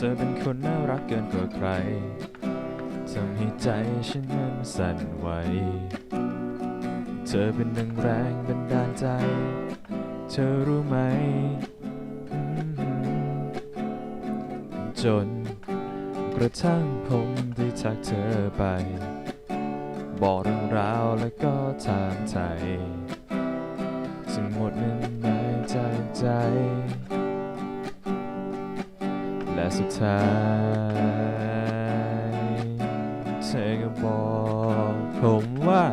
เธอเป็นคนน่ารักเกินกว่าใครทำให้ใจฉันมันสั่นไหว เธอเป็นดังแรงบันดาลใจ เธอรู้ไหม จนกระทั่งผมได้ทักเธอไป บอกเรื่องราวและก็ถามไทยซึ่งหมดนั้นในใจใจ สุดท้าย เธอก็บอกผมว่า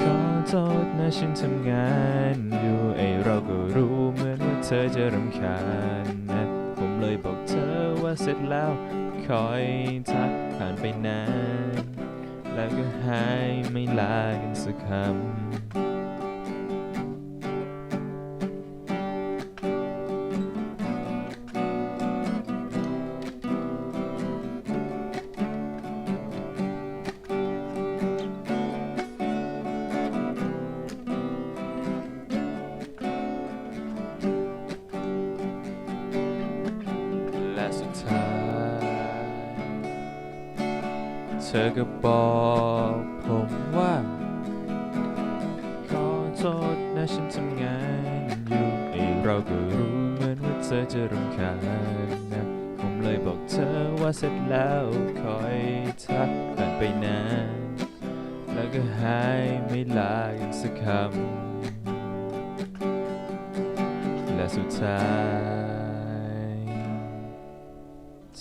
ขอโทษนะฉันทำงานอยู่ไอเราก็รู้เหมือนว่าเธอจะรำคาญนะผมเลยบอกเธอว่าเสร็จแล้วคอยทักผ่านไปนาน แล้วก็หายไม่ลากันสักคำ และสุดท้าย เธอก็บอกผมว่า ขอโทษนะฉันทำงานอยู่ไอเราก็รู้เหมือนว่าเธอจะรำคาญนะผมเลยบอกเธอว่าเสร็จแล้วคอยทักผ่านไปนานแล้วก็หายไม่ลากันสักคำและสุดท้าย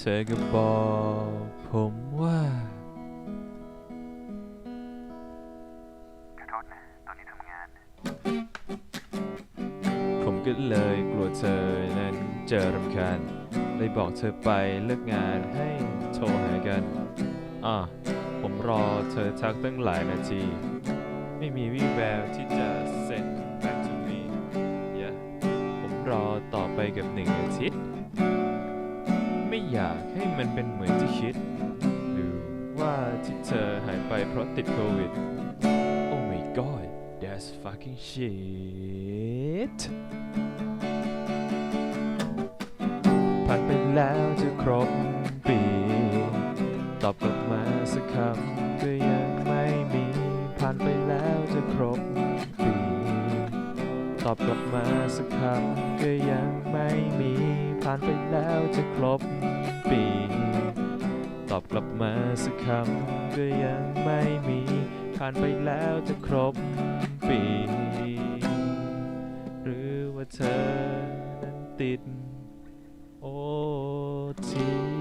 เธอก็บอกผมว่าขอโทษนะ ตอนนี้ทำงาน ผมก็เลยกลัวเธอนั้นเจอรำคาญเลยบอกเธอไปเลิกงานให้โทรหากัน อะ ผมรอเธอทักตั้งหลายนาที ไม่มีวี่แววที่จะ send back to me yeah ผมรอต่อไปกับหนึ่งอาทิตย์ ไม่อยากให้มันเป็นเหมือนที่คิด หรือว่าที่เธอหายไปเพราะติดโควิด Oh my god that's fucking shit ผ่านไปแล้วจะครบปี ตอบกลับมาสักคำก็ยังไม่มี ผ่านไปแล้วจะครบปี ตอบกลับมาสักคำก็ยังไม่มี ผ่านไปแล้วจะครบปี ตอบกลับมาสักคำก็ยังไม่มี ผ่านไปแล้วจะครบปี หรือว่าเธอนั้นติดโอที